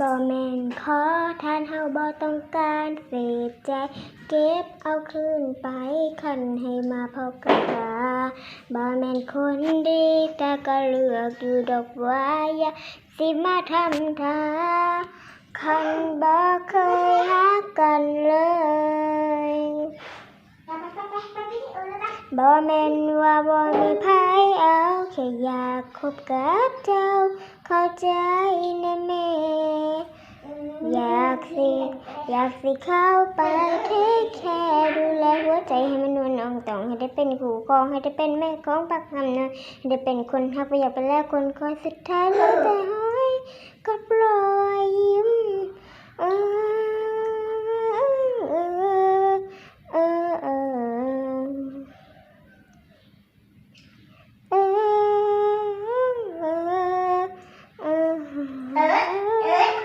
บ่แม่นขอทานเฮาบ่ต้องการเสพใจเก็บเอาคืนไปคันให้มาพบกับตาบ่แม่นคนดีแต่ก็เลือกอยู่ดอกว่าอย่าสิมาทำท่าคันบ่เคยฮักกันเลยบ่แม่นว่าบ่มีไผเอาแค่อยากคบกับเจ้าเข้าใจนะแม่ สิอยากสิเข้าไปเทคแคร์ดูแลหัวใจให้มันนวลอ่องต่องให้ได้เป็นคู่ครองให้ได้เป็นแม่ของปักคำนะให้ได้เป็นคนฮักไปอยากเป็นแลกคนคอยสุดท้ายแล้วแต่